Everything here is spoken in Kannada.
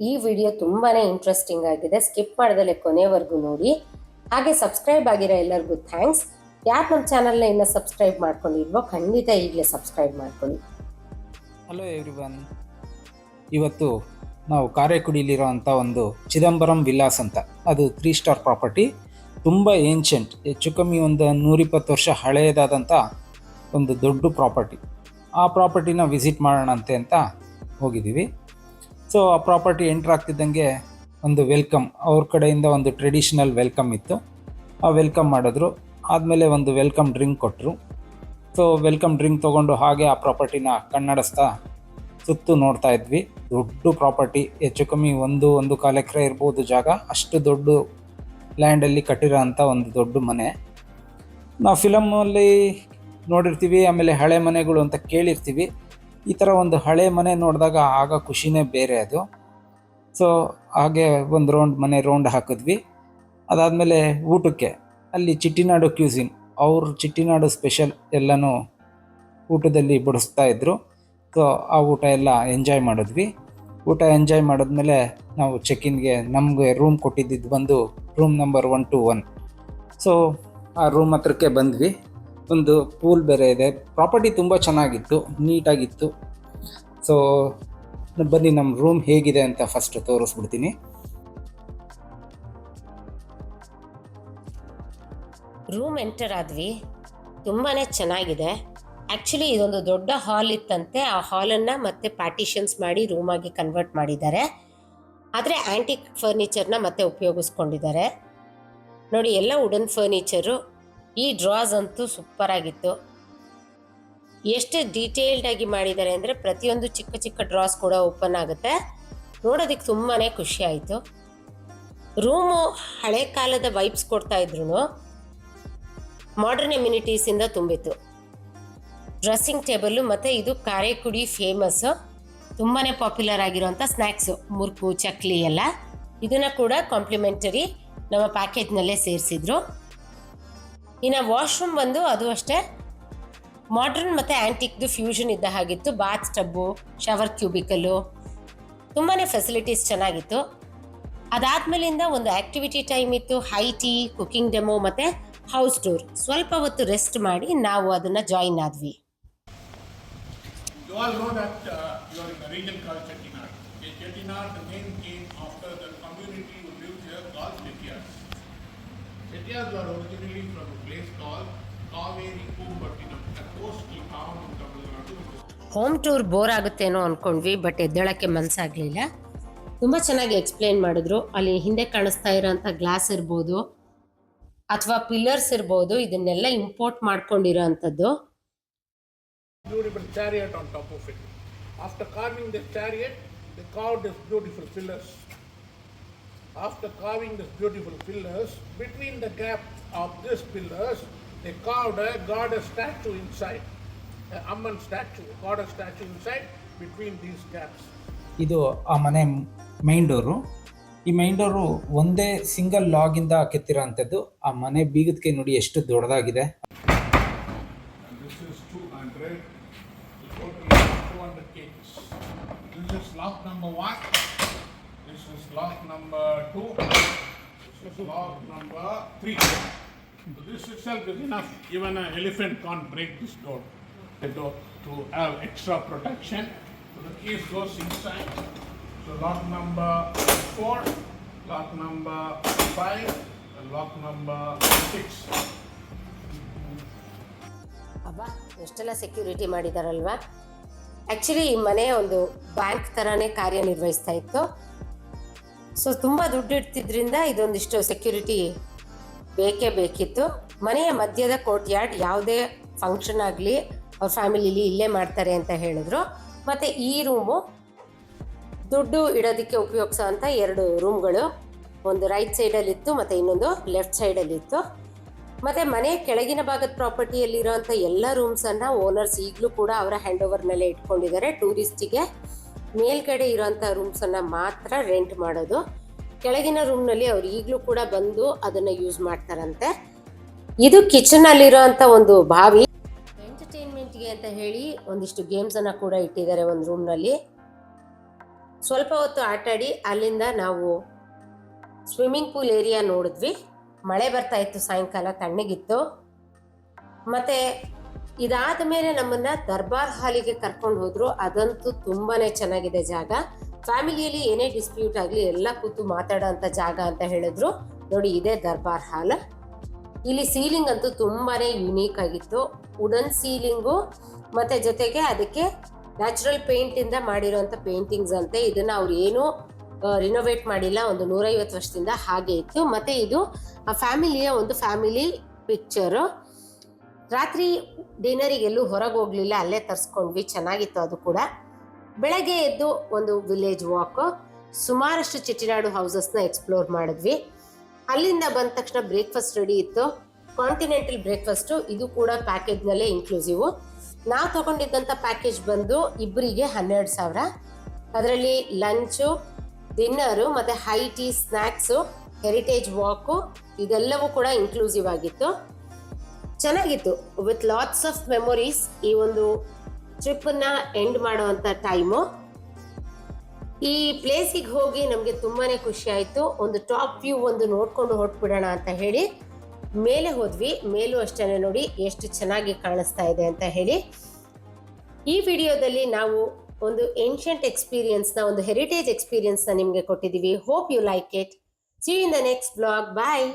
ಈ ವಿಡಿಯೋ ತುಂಬಾ ಇಂಟ್ರೆಸ್ಟಿಂಗ್ ಆಗಿದೆ. ಸ್ಕಿಪ್ ಮಾಡ್ದಲೆ ಕೊನೆವರೆಗೂ ನೋಡಿ. ಹಾಗೆ ಸಬ್ಸ್ಕ್ರೈಬ್ ಆಗಿರೋ ಎಲ್ಲರಿಗೂ ಥ್ಯಾಂಕ್ಸ್ ಯಾರು ನಮ್ಮ ಚಾನಲ್ನ ಇನ್ನೂ ಸಬ್ಸ್ಕ್ರೈಬ್ ಮಾಡ್ಕೊಂಡಿಲ್ವೋ ಖಂಡಿತ ಈಗಲೇ ಸಬ್ಸ್ಕ್ರೈಬ್ ಮಾಡ್ಕೊಳ್ಳಿ. ಹಲೋ ಎವ್ರಿ ಒನ್ ಇವತ್ತು ನಾವು ಕಾರೆಕುಡಿಲಿರೋ ಅಂಥ ಒಂದು ಚಿದಂಬರಂ ವಿಲಾಸ್ ಅಂತ. ಅದು ತ್ರೀ ಸ್ಟಾರ್ ಪ್ರಾಪರ್ಟಿ ತುಂಬ ಏನ್ಷಂಟ್ ಹೆಚ್ಚು ಕಮ್ಮಿ ಒಂದು ನೂರಿಪ್ಪತ್ತು ವರ್ಷ ಹಳೆಯದಾದಂಥ ಒಂದು ದೊಡ್ಡ ಪ್ರಾಪರ್ಟಿ ಆ ಪ್ರಾಪರ್ಟಿನ ವಿಸಿಟ್ ಮಾಡೋಣಂತೆ ಅಂತ ಹೋಗಿದ್ದೀವಿ. ಸೊ ಆ ಪ್ರಾಪರ್ಟಿ ಎಂಟ್ರ್ ಆಗ್ತಿದ್ದಂಗೆ ಒಂದು ವೆಲ್ಕಮ್ ಅವ್ರ ಕಡೆಯಿಂದ ಒಂದು ಟ್ರೆಡಿಷನಲ್ ವೆಲ್ಕಮ್ ಇತ್ತು. ಆ ವೆಲ್ಕಮ್ ಮಾಡಿದ್ರು. ಆದಮೇಲೆ ಒಂದು ವೆಲ್ಕಮ್ ಡ್ರಿಂಕ್ ಕೊಟ್ಟರು ಸೊ ವೆಲ್ಕಮ್ ಡ್ರಿಂಕ್ ತೊಗೊಂಡು ಹಾಗೆ ಆ ಪ್ರಾಪರ್ಟಿನ ಕನ್ನಡಿಸ್ತಾ ಸುತ್ತು ನೋಡ್ತಾ ಇದ್ವಿ. ದೊಡ್ಡ ಪ್ರಾಪರ್ಟಿ ಹೆಚ್ಚು ಕಮ್ಮಿ ಒಂದು ಒಂದು ಕಾಲು ಎಕರೆ ಇರ್ಬೋದು ಜಾಗ. ಅಷ್ಟು ದೊಡ್ಡ ಲ್ಯಾಂಡಲ್ಲಿ ಕಟ್ಟಿರೋ ಅಂಥ ಒಂದು ದೊಡ್ಡ ಮನೆ. ನಾವು ಫಿಲಮಲ್ಲಿ ನೋಡಿರ್ತೀವಿ, ಆಮೇಲೆ ಹಳೆ ಮನೆಗಳು ಅಂತ ಕೇಳಿರ್ತೀವಿ. ಈ ಥರ ಒಂದು ಹಳೆ ಮನೆ ನೋಡಿದಾಗ ಆಗ ಖುಷಿನೇ ಬೇರೆ ಅದು. ಸೊ ಹಾಗೆ ಒಂದು ರೌಂಡ್ ಮನೆ ರೌಂಡ್ ಹಾಕಿದ್ವಿ. ಅದಾದಮೇಲೆ ಊಟಕ್ಕೆ ಅಲ್ಲಿ ಚಿಟ್ಟಿನಾಡು ಕ್ಯೂಸಿನ್ ಅವ್ರ ಚಿಟ್ಟಿನಾಡು ಸ್ಪೆಷಲ್ ಎಲ್ಲನೂ ಊಟದಲ್ಲಿ ಬಡಿಸ್ತಾ ಇದ್ದರು ಸೊ ಆ ಊಟ ಎಲ್ಲ ಎಂಜಾಯ್ ಮಾಡಿದ್ವಿ. ಊಟ ಎಂಜಾಯ್ ಮಾಡಿದ್ಮೇಲೆ ನಾವು ಚೆಕಿನ್ಗೆ ನಮಗೆ ರೂಮ್ ಕೊಟ್ಟಿದ್ದು ಬಂದು room number one two one so ಆ ರೂಮ್ ಹತ್ರಕ್ಕೆ ಬಂದ್ವಿ. ಒಂದು ಪೂಲ್ ಬೇರೆ ಇದೆ. ಪ್ರಾಪರ್ಟಿ ತುಂಬ ಚೆನ್ನಾಗಿತ್ತು, ನೀಟಾಗಿತ್ತು. ಸೊ ಬನ್ನಿ ನಮ್ಮ ರೂಮ್ ಹೇಗಿದೆ ಅಂತ ಫಸ್ಟ್ ತೋರಿಸ್ಬಿಡ್ತೀನಿ. ರೂಮ್ ಎಂಟರ್ ಆದ್ವಿ. ತುಂಬಾನೇ ಚೆನ್ನಾಗಿದೆ. ಆ್ಯಕ್ಚುಲಿ ಇದೊಂದು ದೊಡ್ಡ ಹಾಲ್ ಇತ್ತಂತೆ. ಆ ಹಾಲನ್ನು ಮತ್ತೆ ಪಾರ್ಟಿಷನ್ಸ್ ಮಾಡಿ ರೂಮಾಗಿ ಕನ್ವರ್ಟ್ ಮಾಡಿದ್ದಾರೆ. ಆದರೆ ಆ್ಯಂಟಿಕ್ ಫರ್ನಿಚರ್ನ ಮತ್ತೆ ಉಪಯೋಗಿಸ್ಕೊಂಡಿದ್ದಾರೆ. ನೋಡಿ, ಎಲ್ಲ ವುಡನ್ ಫರ್ನಿಚರು ಈ ಡ್ರಾಸ್ ಅಂತೂ ಸೂಪರ್ ಆಗಿತ್ತು. ಎಷ್ಟು ಡೀಟೇಲ್ಡ್ ಆಗಿ ಮಾಡಿದ್ದಾರೆ ಅಂದರೆ ಪ್ರತಿಯೊಂದು ಚಿಕ್ಕ ಚಿಕ್ಕ ಡ್ರಾಸ್ ಕೂಡ ಓಪನ್ ಆಗುತ್ತೆ. ನೋಡೋದಕ್ಕೆ ತುಂಬಾ ಖುಷಿ ಆಯಿತು. ರೂಮು ಹಳೆ ಕಾಲದ ವೈಬ್ಸ್ ಕೊಡ್ತಾ ಇದ್ರು ಮಾಡ್ರನ್ ಎಮ್ಯುನಿಟೀಸಿಂದ ತುಂಬಿತ್ತು. ಡ್ರೆಸ್ಸಿಂಗ್ ಟೇಬಲ್ಲು ಮತ್ತು ಇದು ಕಾರೆಕುಡಿ ಫೇಮಸ್ ತುಂಬಾ ಪಾಪ್ಯುಲರ್ ಆಗಿರುವಂಥ ಸ್ನ್ಯಾಕ್ಸು ಮುರುಕು, ಚಕ್ಲಿ ಎಲ್ಲ ಇದನ್ನು ಕೂಡ ಕಾಂಪ್ಲಿಮೆಂಟರಿ ನಮ್ಮ ಪ್ಯಾಕೇಜ್ನಲ್ಲೇ ಸೇರಿಸಿದ್ರು. ಇನ್ನು ವಾಶ್ರೂಮ್ ಬಂದು ಅದು ಅಷ್ಟೇ. ಮಾಡ್ರನ್ ಮತ್ತು ಆ್ಯಂಟಿಕ್ದು ಫ್ಯೂಷನ್ ಇದ್ದ ಹಾಗಿತ್ತು. ಬಾತ್ ಟಬ್ಬು ಶವರ್ ಕ್ಯೂಬಿಕಲ್ಲು ತುಂಬಾ ಫೆಸಿಲಿಟೀಸ್ ಚೆನ್ನಾಗಿತ್ತು. ಅದಾದ್ಮೇಲಿಂದ ಒಂದು ಆ್ಯಕ್ಟಿವಿಟಿ ಟೈಮ್ ಇತ್ತು. ಹೈ ಟೀ ಕುಕಿಂಗ್ ಡೆಮೋ ಮತ್ತು ಹೌಸ್ ಟೂರ್ ಸ್ವಲ್ಪ ಹೊತ್ತು ರೆಸ್ಟ್ ಮಾಡಿ ನಾವು ಅದನ್ನು ಜಾಯಿನ್ ಆದ್ವಿ. Satyas were originally from a place called Kaveri Kumbatinam, a coastal home tour bore ಆಗುತ್ತೆ ಅನ್ಕೊಂಡ್ವಿ ಬಟ್ ಎದ್ದೇಳಕ್ಕೆ ಮನಸ್ಸಾಗಲಿಲ್ಲ ತುಂಬ ಚೆನ್ನಾಗಿ ಎಕ್ಸ್ಪ್ಲೇನ್ ಮಾಡಿದ್ರು. ಅಲ್ಲಿ ಹಿಂದೆ ಕಾಣಿಸ್ತಾ ಇರೋಂಥ ಗ್ಲಾಸ್ ಇರ್ಬೋದು ಅಥವಾ ಪಿಲ್ಲರ್ಸ್ ಇರ್ಬೋದು ಇದನ್ನೆಲ್ಲ import ಮಾಡ್ಕೊಂಡಿರೋಂಥದ್ದು. After After carving these beautiful pillars, between the gap of these pillars, they carved a goddess statue inside, a Amman statue, a goddess statue inside between these gaps. ಇದು ಆ ಮನೆ ಮೈನ್ ಡೋರು ಈ ಮೈನ್ ಡೋರು ಒಂದೇ ಸಿಂಗಲ್ ಲಾಗಿಂದ ಇಂದ ಅಂಥದ್ದು ಆ ಮನೆ ಬೀಗದಕ್ಕೆ ನೋಡಿ ಎಷ್ಟು ದೊಡ್ಡದಾಗಿದೆ And this is 200, totally 200 kgs. This is lock number one, this is lock number two, this is lock number three. So this itself is enough, even an elephant can't break this door. The door to have extra protection, so the keys goes inside. So lock number four, lock number five, and lock number six. ಅಬ್ಬಾ ಎಷ್ಟೆಲ್ಲ ಸೆಕ್ಯೂರಿಟಿ ಮಾಡಿದಾರಲ್ವಾ ಆ್ಯಕ್ಚುಲಿ ಈ ಮನೆ ಒಂದು ಬ್ಯಾಂಕ್ ಥರನೇ ಕಾರ್ಯನಿರ್ವಹಿಸ್ತಾ ಇತ್ತು ಸೊ ತುಂಬ ದುಡ್ಡು ಇಡ್ತಿದ್ರಿಂದ ಇದೊಂದಿಷ್ಟು ಸೆಕ್ಯೂರಿಟಿ ಬೇಕೇ ಬೇಕಿತ್ತು. ಮನೆಯ ಮಧ್ಯದ ಕೋರ್ಟ್ ಯಾರ್ಡ್ ಯಾವುದೇ ಫಂಕ್ಷನ್ ಆಗಲಿ, ಅವ್ರ ಫ್ಯಾಮಿಲಿಲಿ ಇಲ್ಲೇ ಮಾಡ್ತಾರೆ ಅಂತ ಹೇಳಿದ್ರು. ಮತ್ತು ಈ ರೂಮು ದುಡ್ಡು ಇಡೋದಕ್ಕೆ ಉಪಯೋಗಿಸೋ ಅಂಥ ಎರಡು ರೂಮ್ಗಳು ಒಂದು ರೈಟ್ ಸೈಡಲ್ಲಿತ್ತು ಮತ್ತು ಇನ್ನೊಂದು ಲೆಫ್ಟ್ ಸೈಡಲ್ಲಿತ್ತು ಮತ್ತು ಮನೆ ಕೆಳಗಿನ ಭಾಗದ ಪ್ರಾಪರ್ಟಿಯಲ್ಲಿರೋಂಥ ಎಲ್ಲ ರೂಮ್ಸನ್ನು ಓನರ್ಸ್ ಈಗಲೂ ಕೂಡ ಅವರ ಹ್ಯಾಂಡ್ ಓವರ್ನಲ್ಲೇ ಇಟ್ಕೊಂಡಿದ್ದಾರೆ. ಟೂರಿಸ್ಟಿಗೆ ಮೇಲ್ಗಡೆ ಇರೋಂಥ ರೂಮ್ಸನ್ನು ಮಾತ್ರ ರೆಂಟ್ ಮಾಡೋದು. ಕೆಳಗಿನ ರೂಮ್ನಲ್ಲಿ ಅವ್ರು ಈಗಲೂ ಕೂಡ ಬಂದು ಅದನ್ನು ಯೂಸ್ ಮಾಡ್ತಾರಂತೆ. ಇದು ಕಿಚನಲ್ಲಿರೋಂಥ ಒಂದು ಬಾವಿ. ಎಂಟರ್ಟೈನ್ಮೆಂಟ್ಗೆ ಅಂತ ಹೇಳಿ ಒಂದಿಷ್ಟು ಗೇಮ್ಸನ್ನು ಕೂಡ ಇಟ್ಟಿದ್ದಾರೆ ಒಂದು ರೂಮ್ನಲ್ಲಿ ಸ್ವಲ್ಪ ಹೊತ್ತು ಆಟಾಡಿ ಅಲ್ಲಿಂದ ನಾವು ಸ್ವಿಮ್ಮಿಂಗ್ ಪೂಲ್ ಏರಿಯಾ ನೋಡಿದ್ವಿ. ಮಳೆ ಬರ್ತಾ ಇತ್ತು ಸಾಯಂಕಾಲ, ತಣ್ಣಗಿತ್ತು. ಮತ್ತೆ ಇದಾದ ಮೇಲೆ ನಮ್ಮನ್ನ ದರ್ಬಾರ್ ಹಾಲಿಗೆ ಕರ್ಕೊಂಡು ಹೋದ್ರು. ಅದಂತೂ ತುಂಬಾನೇ ಚೆನ್ನಾಗಿದೆ ಜಾಗ. ಫ್ಯಾಮಿಲಿಯಲ್ಲಿ ಏನೇ ಡಿಸ್ಪ್ಯೂಟ್ ಆಗಲಿ ಎಲ್ಲ ಕೂತು ಮಾತಾಡೋ ಜಾಗ ಅಂತ ಹೇಳಿದ್ರು. ನೋಡಿ, ಇದೇ ದರ್ಬಾರ್ ಹಾಲ್. ಇಲ್ಲಿ ಸೀಲಿಂಗ್ ಅಂತೂ ತುಂಬಾನೇ ಯುನೀಕ್ ಆಗಿತ್ತು. ವುಡನ್ ಸೀಲಿಂಗು, ಮತ್ತೆ ಜೊತೆಗೆ ಅದಕ್ಕೆ ನ್ಯಾಚುರಲ್ ಪೇಂಟ್ ಇಂದ ಮಾಡಿರುವಂತ ಪೇಂಟಿಂಗ್ಸ್ ಅಂತೆ. ಇದನ್ನ ಅವ್ರು ಏನು ರಿನೋವೇಟ್ ಮಾಡಿಲ್ಲ. ಒಂದು ನೂರೈವತ್ತು ವರ್ಷದಿಂದ ಹಾಗೆ ಇತ್ತು. ಮತ್ತೆ ಇದು ಆ ಫ್ಯಾಮಿಲಿಯ ಒಂದು ಫ್ಯಾಮಿಲಿ ಪಿಕ್ಚರು. ರಾತ್ರಿ ಡಿನ್ನರಿಗೆಲ್ಲೂ ಹೊರಗೆ ಹೋಗ್ಲಿಲ್ಲ ಅಲ್ಲೇ ತರಿಸ್ಕೊಂಡ್ವಿ, ಚೆನ್ನಾಗಿತ್ತು ಅದು ಕೂಡ. ಬೆಳಗ್ಗೆ ಎದ್ದು ಒಂದು ವಿಲೇಜ್ ವಾಕ್ ಸುಮಾರಷ್ಟು ಚಿಟ್ಟಿನಾಡು ಹೌಸಸ್ನ ಎಕ್ಸ್ಪ್ಲೋರ್ ಮಾಡಿದ್ವಿ. ಅಲ್ಲಿಂದ ಬಂದ ತಕ್ಷಣ ಬ್ರೇಕ್ಫಾಸ್ಟ್ ರೆಡಿ ಇತ್ತು. ಕಾಂಟಿನೆಂಟಲ್ ಬ್ರೇಕ್ಫಾಸ್ಟು ಇದು ಕೂಡ ಪ್ಯಾಕೇಜ್ನಲ್ಲೇ ಇನ್ಕ್ಲೂಸಿವ್ ನಾವು ತಗೊಂಡಿದ್ದಂಥ ಪ್ಯಾಕೇಜ್ ಬಂದು ಇಬ್ಬರಿಗೆ ಹನ್ನೆರಡು ಸಾವಿರ. ಅದರಲ್ಲಿ ಲಂಚು ಡಿನ್ನರು ಮತ್ತು high tea snacks heritage walk ಇದೆಲ್ಲವೂ ಕೂಡ ಇನ್ಕ್ಲೂಸಿವ್ ಆಗಿತ್ತು. ಚೆನ್ನಾಗಿತ್ತು. ವಿತ್ ಲಾಟ್ಸ್ ಆಫ್ ಮೆಮೊರೀಸ್ ಈ ಒಂದು ಟ್ರಿಪ್ನ ಎಂಡ್ ಮಾಡುವಂತ ಟೈಮು ಈ ಪ್ಲೇಸಿಗೆ ಹೋಗಿ ನಮಗೆ ತುಂಬಾನೇ ಖುಷಿ ಆಯಿತು. ಒಂದು ಟಾಪ್ ವ್ಯೂ ಒಂದು ನೋಡ್ಕೊಂಡು ಹೊರಟ್ಬಿಡೋಣ ಅಂತ ಹೇಳಿ. ಮೇಲೆ ಹೋದ್ವಿ. ಮೇಲೂ ಅಷ್ಟೇ ನೋಡಿ ಎಷ್ಟು ಚೆನ್ನಾಗಿ ಕಾಣಿಸ್ತಾ ಇದೆ ಅಂತ ಹೇಳಿ. ಈ ವಿಡಿಯೋದಲ್ಲಿ ನಾವು ಒಂದು ಏನ್ಷಂಟ್ ಎಕ್ಸ್ಪೀರಿಯನ್ಸ್ನ ಒಂದು ಹೆರಿಟೇಜ್ ಎಕ್ಸ್ಪೀರಿಯನ್ಸ್ನ ನಿಮಗೆ ಕೊಟ್ಟಿದ್ದೀವಿ. Hope you like it see in the next blog bye